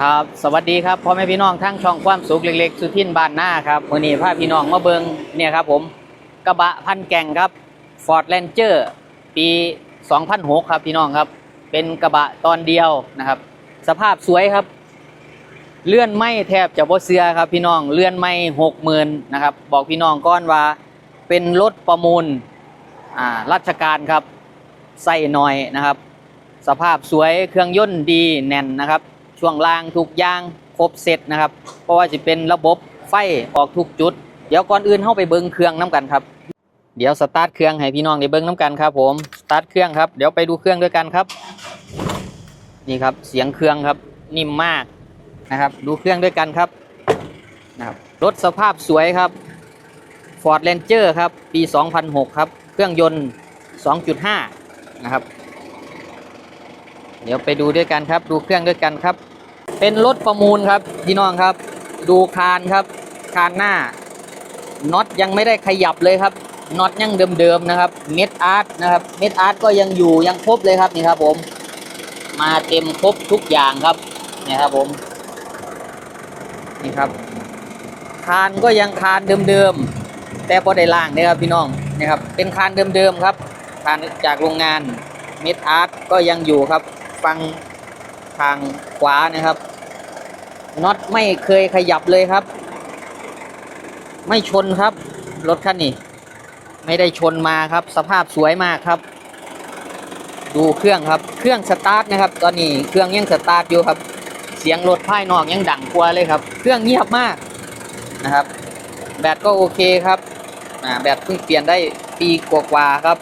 ครับสวัสดีครับพ่อแม่พี่น้องทั้งช่องความสุขเล็กๆ สุทินบ้านหน้าครับวันนี้พาพี่น้องมาเบิงเนี่ยครับผมกระบะพันแก่งครับ Ford Ranger ปี 2006 ครับพี่น้องครับ เป็นกระบะตอนเดียวนะครับ สภาพสวยครับ เลื่อนไม่แทบจะบ่เสือครับพี่น้องเลื่อนไม่หกหมื่นนะครับบอกพี่น้องก้อนว่าเป็นรถประมูลอ่าราชการครับใส่หน่อยนะครับ สภาพสวยเครื่องยนต์ดีแน่นนะครับ ช่วงล่างทุกอย่างครบเสร็จนะครับ เพราะว่าจะเป็นระบบไฟออกทุกจุด เดี๋ยวก่อนอื่นเข้าไปเบิ้งเครื่องน้กันครับ เดี๋ยวสตาร์ทเครื่องให้พี่น้องได้เบิ้งน้กันครับ ผมสตาร์ทเครื่องครับเดี๋ยวไปดูเครื่องด้วยกันครับ นี่ครับเสียงเครื่องครับนิ่มมากนะครับ ดูเครื่องด้วยกันครับนะครับรถสภาพสวยครับ Ford Ranger ครับ ปี 2006 ครับ เครื่องยนต์ 2.5 นะครับ เดี๋ยวไปดูด้วยกันครับ ดูเครื่องด้วยกันครับ เป็นรถประมูลครับพี่น้องครับ ดูคานครับคานหน้าน็อตยังไม่ได้ขยับเลยครับน็อตยังเดิมๆนะครับ เม็ดอาร์ตนะครับเม็ดอาร์ตก็ยังอยู่ยังครบเลยครับนี่ครับผม มาเต็มครบทุกอย่างครับนี่ครับผมนี่ครับคานก็ยังคานเดิมๆแต่พอได้ล่างนี่ครับพี่น้องนี่ครับ เป็นคานเดิมๆครับคานจากโรงงานเม็ดอาร์ตก็ยังอยู่ครับ ฟังทางขวานะครับ น็อตไม่เคยขยับเลยครับ ไม่ชนครับ รถคันนี้ ไม่ได้ชนมาครับ สภาพสวยมากครับ ดูเครื่องครับ เครื่องสตาร์ทนะครับ ตอนนี้เครื่องยังสตาร์ทอยู่ครับ เสียงรถภายนอกยังดังกว่าเลยครับ เครื่องเงียบมากนะครับ แบตก็โอเคครับแบตเพิ่งเปลี่ยนได้ปีกว่าๆครับ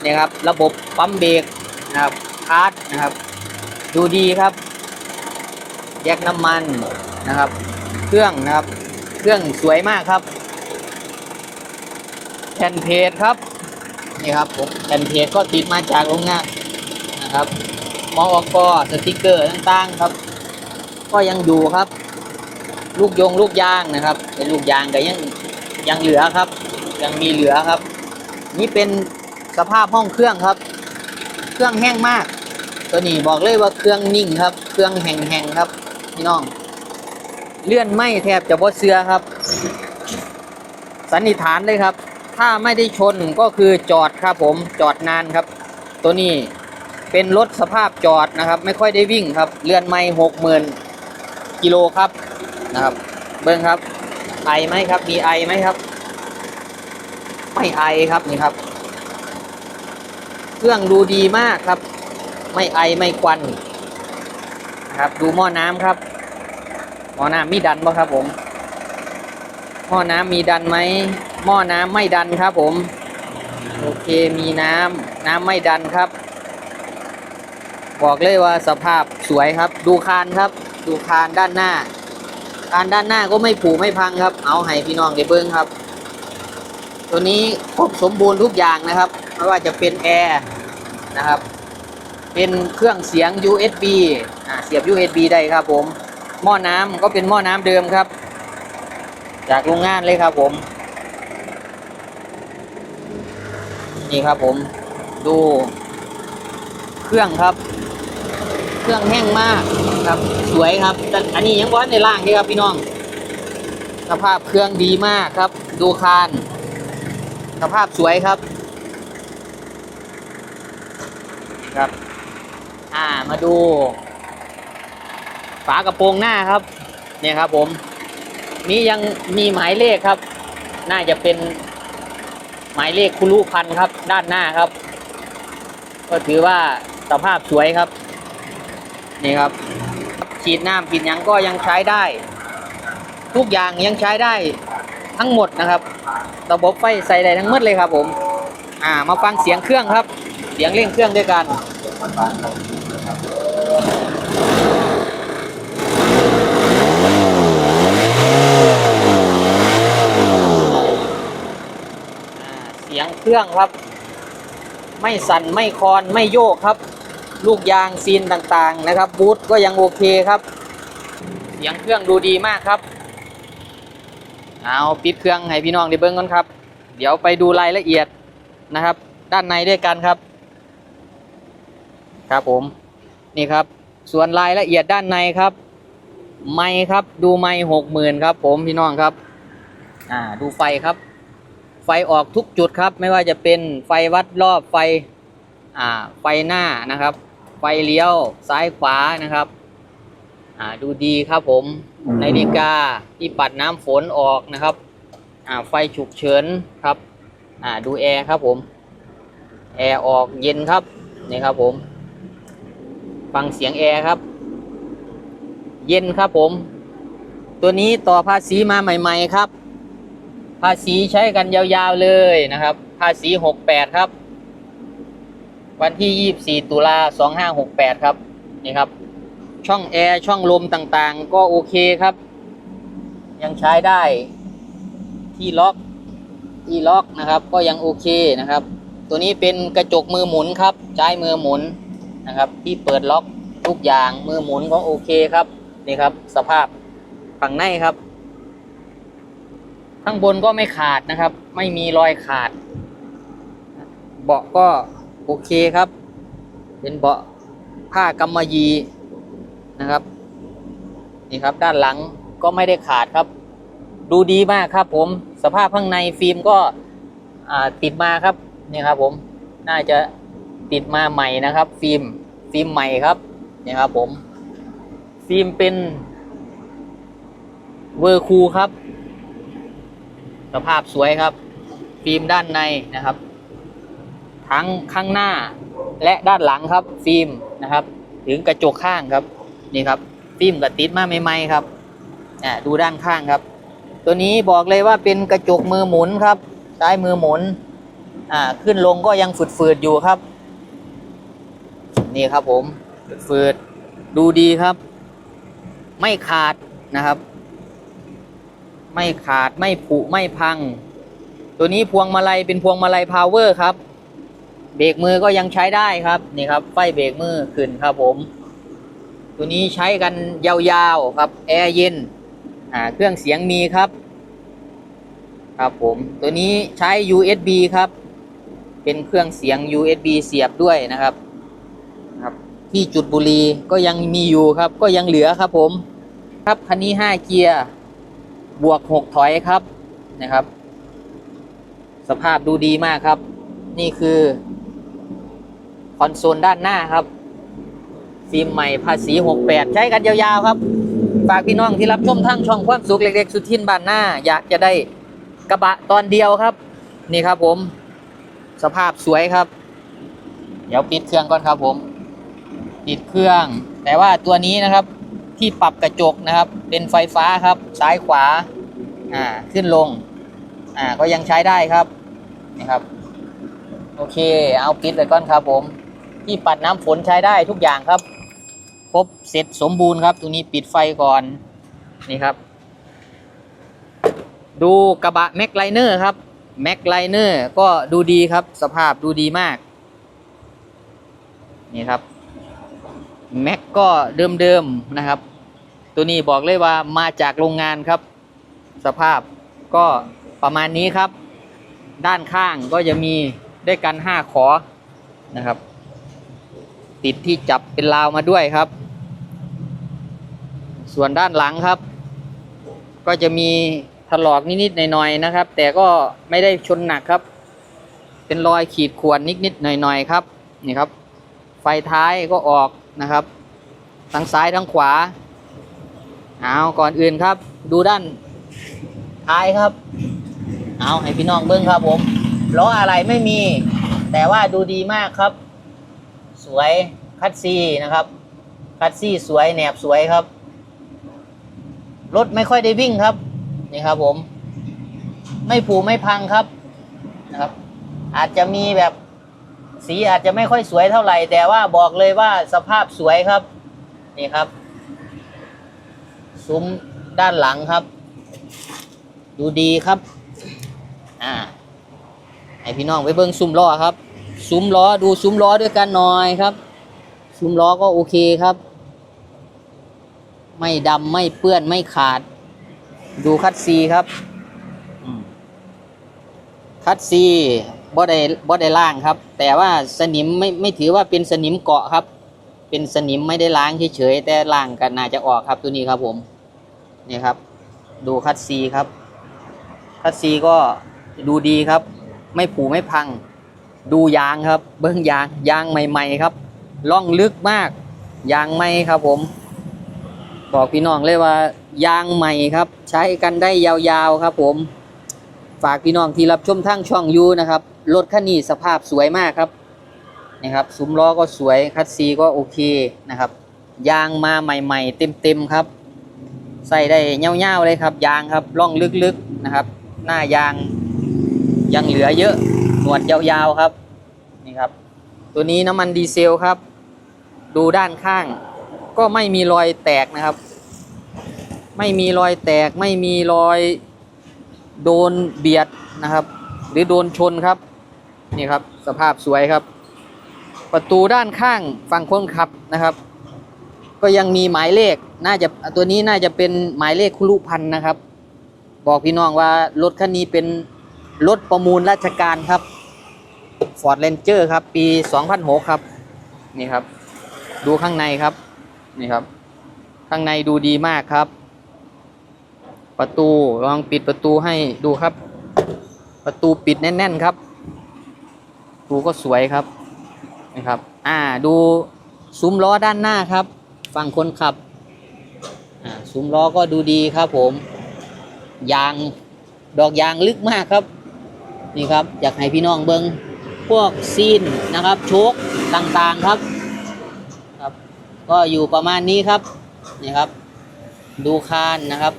เนี่ยครับ ระบบปั๊มเบรกนะครับคาร์ดนะครับ ดูดีครับ แยกน้ำมันนะครับ เครื่องนะครับ เครื่องสวยมากครับแผ่นเพจครับนี่ครับผมแผ่นเพจก็ติดมาจากโรงงานนะครับมอกสติกเกอร์ต่างๆครับ ก็ยังอยู่ครับ ลูกยงลูกยางนะครับ เป็นลูกยางแต่ยังยังเหลือครับ ยังมีเหลือครับ นี่เป็นสภาพห้องเครื่องครับ เครื่องแห้งมาก ตัวนี้บอกเลยว่าเครื่องนิ่งครับ เครื่องแห้งๆครับ พี่น้อง เลื่อนไม่แทบจะบ่เสือครับ สันนิษฐานเลยครับ ถ้าไม่ได้ชนก็คือจอดครับผมจอดนานครับ ตัวนี้เป็นรถสภาพจอดนะครับ ไม่ค่อยได้วิ่งครับ เลื่อนไม่หกหมื่นกิโลครับนะครับ เบิ้งครับไอไหมครับ มีไอไหมครับ ไม่ไอครับนี่ครับ เครื่องดูดีมากครับ ไม่ไอไม่ควัน ครับ ดูหม้อน้ำครับ หม้อน้ำมีดันบ่ครับผม หม้อน้ำมีดันไหมหม้อน้ำไม่ดันครับผม โอเคมีน้ำน้ำไม่ดันครับ บอกเลยว่าสภาพสวยครับ ดูคานครับ ดูคานด้านหน้าคานด้านหน้าก็ไม่ผุไม่พังครับ เอาให้พี่น้องได้เบิ้งครับ ตัวนี้ครบสมบูรณ์ทุกอย่างนะครับ ไม่ว่าจะเป็นแอร์นะครับ เป็นเครื่องเสียง USB อ่าเสียบ USB ได้ครับผม หม้อน้ำก็เป็นหม้อน้ำเดิมครับ จากโรงงานเลยครับผม นี่ครับผม ดูเครื่องครับ เครื่องแห้งมากครับ สวยครับแต่อันนี้ยังว่าในล่างนี่ครับพี่น้อง สภาพเครื่องดีมากครับ ดูคาน สภาพสวยครับครับ อ่ามาดู ฝากระโปรงหน้าครับ เนี่ยครับผมนี้ยังมีหมายเลขครับ น่าจะเป็นหมายเลขคุรุพันธ์ครับ ด้านหน้าครับ ก็ถือว่าสภาพสวยครับ นี่ครับฉีดน้ำฉีดยังก็ยังใช้ได้ ทุกอย่างยังใช้ได้ทั้งหมดนะครับระบบไฟใส่ได้ทั้งหมดเลยครับผม อ่ามาฟังเสียงเครื่องครับ เสียงเร่งเครื่องด้วยกัน อ่าเสียงเครื่องครับ ไม่สั่นไม่คลอนไม่โยกครับ ลูกยางซีนต่างๆนะครับ บูทก็ยังโอเคครับ เสียงเครื่องดูดีมากครับ เอาปิดเครื่องให้พี่น้องได้เบิ้งกันครับ เดี๋ยวไปดูรายละเอียดนะครับ ด้านในด้วยกันครับ ครับผม นี่ครับ ส่วนรายละเอียดด้านในครับ ไม้ครับดูไม้หกหมื่นครับ ผมพี่น้องครับอ่าดูไฟครับ ไฟออกทุกจุดครับ ไม่ว่าจะเป็นไฟวัดรอบไฟอ่าไฟหน้านะครับ ไฟเลี้ยวซ้ายขวานะครับอ่าดูดีครับผมนาฬิกาที่ปัดน้ำฝนออกนะครับอ่าไฟฉุกเฉินครับอ่าดูแอร์ครับผมแอร์ออกเย็นครับนี่ครับผม ฟังเสียงแอร์ครับ เย็นครับผม ตัวนี้ต่อภาษีมาใหม่ ๆ ครับ ภาษีใช้กันยาวๆเลยนะครับ ภาษี68ครับ วันที่24ตุลา2568ครับนี่ครับ ช่องแอร์ช่องลมต่างๆ ก็โอเคครับ ยังใช้ได้ที่ล็อกที่ล็อกนะครับ ก็ยังโอเคนะครับ ตัวนี้เป็นกระจกมือหมุนครับใช้มือหมุน นะครับ ที่เปิดล็อกทุกอย่างมือหมุนก็โอเคครับนี่ครับ สภาพฝั่งในครับ ข้างบนก็ไม่ขาดนะครับ ไม่มีรอยขาด เบาะก็โอเคครับ เป็นเบาะผ้ากำมะหยี่นะครับนี่ครับ ด้านหลังก็ไม่ได้ขาดครับ ดูดีมากครับ ผมสภาพข้างในฟิล์มก็ติดมาครับนี่ครับ ผมน่าจะ ติดมาใหม่นะครับ ฟิล์มฟิล์มใหม่ครับนี่ครับผมฟิล์มเป็นเวอร์คูครับ สภาพสวยครับ ฟิล์มด้านในนะครับ ทั้งข้างหน้าและด้านหลังครับฟิล์มนะครับ ถึงกระจกข้างครับนี่ครับ ฟิล์มกับติดมาใหม่ๆครับอ่าดูด้านข้างครับ ตัวนี้บอกเลยว่าเป็นกระจกมือหมุนครับซ้ายมือหมุนอ่าขึ้นลงก็ยังฝืดๆอยู่ครับ นี่ครับผมฝืดดูดีครับ ไม่ขาดนะครับ ไม่ขาดไม่ผุไม่พัง ตัวนี้พวงมาลัยเป็นพวงมาลัยพาวเวอร์ครับเบรกมือก็ยังใช้ได้ครับนี่ครับไฟเบรกมือขึ้นครับผม ตัวนี้ใช้กันยาวๆครับแอร์เย็นอ่าเครื่องเสียงมีครับ ครับผม ตัวนี้ใช้ USB ครับ เป็นเครื่องเสียง USB เสียบด้วยนะครับ ที่จุดบุรีก็ยังมีอยู่ครับ ก็ยังเหลือครับผมครับคันนี้ 5 เกียร์บวก 6 ถอยครับนะครับ สภาพดูดีมากครับ นี่คือ คอนโซลด้านหน้าครับ ฟิล์มใหม่ภาษี 68 ใช้กันยาวๆครับ ฝากพี่น้องที่รับชมทางช่องความสุขเล็กๆ สุดทินบ้านหน้า อยากจะได้กระบะตอนเดียวครับ นี่ครับผม สภาพสวยครับ เดี๋ยวปิดเครื่องก่อนครับผม ปิดเครื่อง แต่ว่าตัวนี้นะครับที่ปรับกระจกนะครับ เป็นไฟฟ้าครับ ซ้ายขวาอ่าขึ้นลงอ่าก็ยังใช้ได้ครับนี่ครับ โอเคเอาปิดเลยก่อนครับผม ที่ปัดน้ำฝนใช้ได้ทุกอย่างครับ ครบเสร็จสมบูรณ์ครับ ตัวนี้ปิดไฟก่อนนี่ครับ ดูกระบะแม็กไลเนอร์ครับแม็กไลเนอร์ก็ดูดีครับ สภาพดูดีมาก นี่ครับ แม็กก็เดิมๆนะครับ ตัวนี้บอกเลยว่ามาจากโรงงานครับ สภาพก็ประมาณนี้ครับ ด้านข้างก็จะมีด้วยกันห้าขอนะครับ ติดที่จับเป็นราวมาด้วยครับ ส่วนด้านหลังครับ ก็จะมีถลอกนิดๆหน่อยๆนะครับ แต่ก็ไม่ได้ชนหนักครับ เป็นรอยขีดข่วนนิดๆหน่อยๆครับนี่ครับ ไฟท้ายก็ออก นะครับ ทั้งซ้ายทั้งขวา เอาก่อนอื่นครับ ดูด้านท้ายครับ เอาให้พี่น้องเบิ้งครับผมล้ออะไรไม่มี แต่ว่าดูดีมากครับ สวยคัดซีนะครับ คัดซี่สวยแหนบสวยครับ รถไม่ค่อยได้วิ่งครับ นี่ครับผม ไม่ผูไม่พังครับนะครับ อาจจะมีแบบ สีอาจจะไม่ค่อยสวยเท่าไหร่ แต่ว่าบอกเลยว่าสภาพสวยครับ นี่ครับ ซุ้มด้านหลังครับ ดูดีครับ อ่าให้พี่น้องไปเบิ้งซุ้มล้อครับ ซุ้มล้อดูซุ้มล้อด้วยกันหน่อยครับ ซุ้มล้อก็โอเคครับ ไม่ดำไม่เปื้อนไม่ขาด ดูคัดซีครับคัดซี บ่ได้บ่ได้ล้างครับ แต่ว่าสนิมไม่ไม่ถือว่าเป็นสนิมเกาะครับ เป็นสนิมไม่ได้ล้างเฉยๆแต่ล้างกันน่าจะออกครับตัวนี้ครับผมนี่ครับ ดูคัดซีครับ คัดซีก็ดูดีครับ ไม่ผุไม่พัง ดูยางครับ เบิ้องยางยางใหม่ ๆ ครับล่องลึกมาก ยางใหม่ครับผม บอกพี่น้องเลยว่ายางใหม่ครับ ใช้กันได้ยาวๆครับผม ฝากพี่น้องที่รับชมทั้งช่องยูนะครับ รถคันนี้สภาพสวยมากครับนี่ครับซุ้มล้อก็สวยคัดซีก็โอเคนะครับ ยางมาใหม่ ๆ เต็มๆครับ ใส่ได้เงี้ยวๆเลยครับยางครับล่องลึกๆนะครับ หน้ายางยังเหลือเยอะหนวดยาวๆครับนี่ครับ ตัวนี้น้ำมันดีเซลครับ ดูด้านข้าง ก็ไม่มีรอยแตกนะครับ ไม่มีรอยแตกไม่มีรอยโดนเบียดนะครับ หรือโดนชนครับ นี่ครับ สภาพสวยครับ ประตูด้านข้างฝั่งคนขับนะครับ ก็ยังมีหมายเลขน่าจะตัวนี้น่าจะเป็นหมายเลขคุรุพันธ์นะครับ บอกพี่น้องว่ารถคันนี้เป็นรถประมูลราชการครับ Ford Ranger ครับ ปี 2006 ครับ นี่ครับ ดูข้างในครับ นี่ครับ ข้างในดูดีมากครับ ประตูลองปิดประตูให้ดูครับ ประตูปิดแน่น ๆ ครับ ประตูก็สวยครับนี่ครับ อ่าดูซุ้มล้อด้านหน้าครับ ฝั่งคนขับอ่าซุ้มล้อก็ดูดีครับผม ยางดอกยางลึกมากครับนี่ครับอยากให้พี่น้องเบิงพวกซีนนะครับ โชคต่างๆครับครับ ก็อยู่ประมาณนี้ครับนี่ครับ ดูคานนะครับ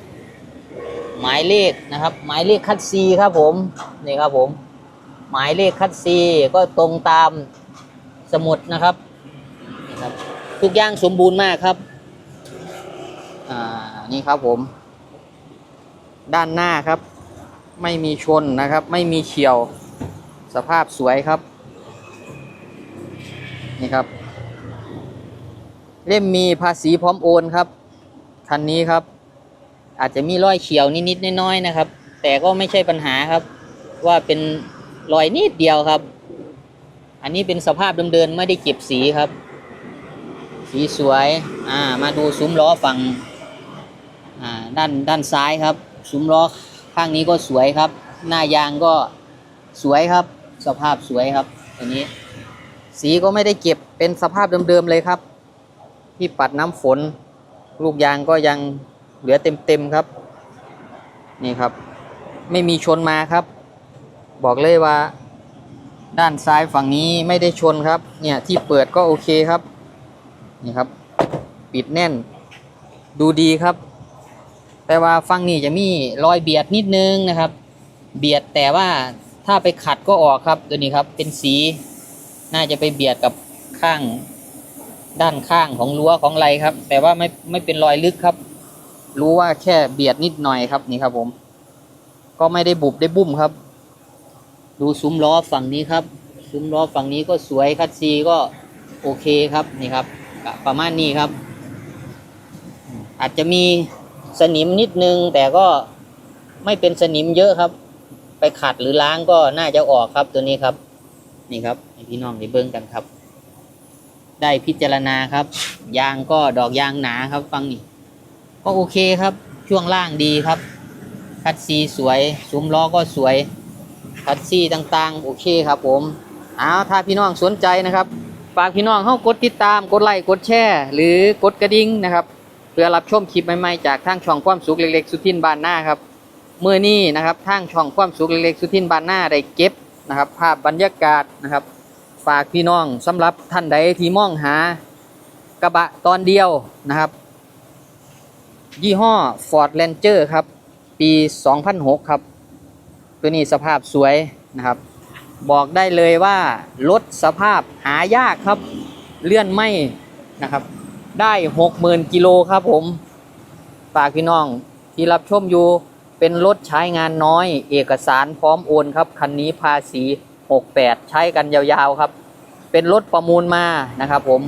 หมายเลขนะครับ หมายเลขคัดซีครับผมนี่ครับผม หมายเลขคัดซีก็ตรงตามสมุดนะครับนี่ครับ ทุกอย่างสมบูรณ์มากครับ อ่า นี่ครับผม ด้านหน้าครับ ไม่มีชนนะครับ ไม่มีเฉียว สภาพสวยครับ นี่ครับ เล่มมีภาษีพร้อมโอนครับ คันนี้ครับ อาจจะมีรอยเฉียวนิดๆน้อยๆนะครับ แต่ก็ไม่ใช่ปัญหาครับ ว่าเป็น รอยนิดเดียวครับ อันนี้เป็นสภาพเดิมๆไม่ได้เก็บสีครับ สีสวยอ่ามาดูซุ้มล้อฝั่งอ่าด้านด้านซ้ายครับ ซุ้มล้อข้างนี้ก็สวยครับ หน้ายางก็สวยครับ สภาพสวยครับอันนี้ สีก็ไม่ได้เก็บเป็นสภาพเดิมๆเลยครับ ที่ปัดน้ำฝน ลูกยางก็ยังเหลือเต็มๆครับ นี่ครับ ไม่มีชนมาครับ บอกเลยว่า ด้านซ้ายฝั่งนี้ไม่ได้ชนครับ เนี่ยที่เปิดก็โอเคครับ นี่ครับ ปิดแน่น ดูดีครับ แต่ว่าฝั่งนี้จะมีรอยเบียดนิดนึงนะครับ เบียดแต่ว่าถ้าไปขัดก็ออกครับตัวนี้ครับ เป็นสี น่าจะไปเบียดกับข้างด้านข้างของรั้วของไรครับ แต่ว่าไม่ไม่เป็นรอยลึกครับ รู้ว่าแค่เบียดนิดหน่อยครับนี่ครับผม ก็ไม่ได้บุบได้บุ้มครับ ดูซุ้มล้อฝั่งนี้ครับ ซุ้มล้อฝั่งนี้ก็สวยคัดซีก็โอเคครับนี่ครับ ประมาณนี้ครับ อาจจะมีสนิมนิดนึง แต่ก็ไม่เป็นสนิมเยอะครับ ไปขัดหรือล้างก็น่าจะออกครับตัวนี้ครับ นี่ครับให้พี่น้องได้เบิ่งกันครับ ได้พิจารณาครับ ยางก็ดอกยางหนาครับ ฟังนี่ก็โอเคครับ ช่วงล่างดีครับ คัดซีสวยซุ้มล้อก็สวย คัดซีต่างๆ โอเคครับผมเอาถ้าพี่น้องสนใจนะครับ ฝากพี่น้องเข้ากดติดตามกดไลค์กดแชร์หรือกดกระดิ่งนะครับเพื่อรับชมคลิปใหม่ๆจากทางช่องความสุขเล็กๆ สุทินบานหน้าครับเมื่อนี้นะครับทางช่องความสุขเล็กๆ สุทินบานหน้าได้เก็บนะครับ ภาพบรรยากาศนะครับ ฝากพี่น้องสำหรับท่านใดที่มองหากระบะตอนเดียวนะครับ ยี่ห้อ Ford Ranger ครับ ปี 2006 ครับ ตัวนี้สภาพสวยนะครับ บอกได้เลยว่ารถสภาพหายากครับ เลื่อนไม่นะครับ ได้60,000กิโลครับผมฝากพี่น้องที่รับชมอยู่เป็นรถใช้งานน้อย เอกสารพร้อมโอนครับ คันนี้ภาษี 68 ใช้กันยาวๆครับ เป็นรถประมูลมานะครับผม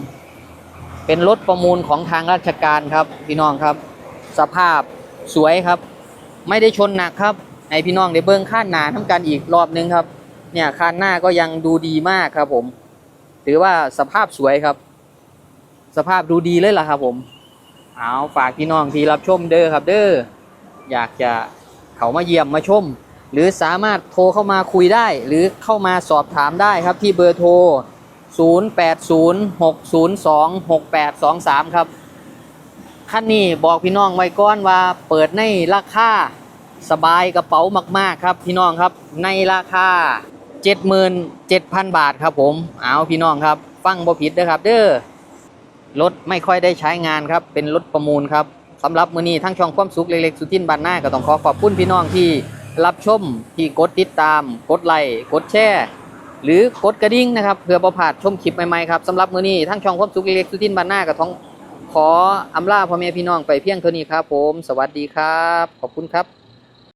เป็นรถประมูลของทางราชการครับ พี่น้องครับ สภาพสวยครับ ไม่ได้ชนหนักครับ ให้พี่น้องได้เบิ้งข้านหนาทำกันอีกรอบนึงครับ เนี่ยข้านหน้าก็ยังดูดีมากครับผม ถือว่าสภาพสวยครับ สภาพดูดีเลยล่ะครับ ผม เอาฝากพี่น้องที่รับชมเด้อครับ เด้ออยากจะเขามาเยี่ยมมาชม หรือสามารถโทรเข้ามาคุยได้ หรือเข้ามาสอบถามได้ครับที่เบอร์โทร 0806026823 ครับ ขั้นนี้บอกพี่น้องไว้ก่อนว่าเปิดในราคา สบายกระเป๋ามาก ๆ ครับพี่น้องครับในราคา 77,000 บาทครับผมเอาพี่น้องครับ ฟังบ่ผิดเด้อครับ เด้อรถไม่ค่อยได้ใช้งานครับ เป็นรถประมูลครับสำหรับมือนี้ทั้งช่องความสุขเล็กๆ สุทินบานหน้าก็ต้องขอขอบคุณพี่น้องที่รับชมที่กดติดตาม กดไลค์กดแชร์หรือกดกระดิ่งนะครับเพื่อประพลาดชมคลิปใหม่ๆครับสำหรับมือนี้ทั้งช่องความสุขเล็กๆสุทินบานหน้าก็ต้องขออำลาพ่อแม่พี่น้องไปเพียงเท่านี้ครับผม สวัสดีครับ ขอบคุณครับ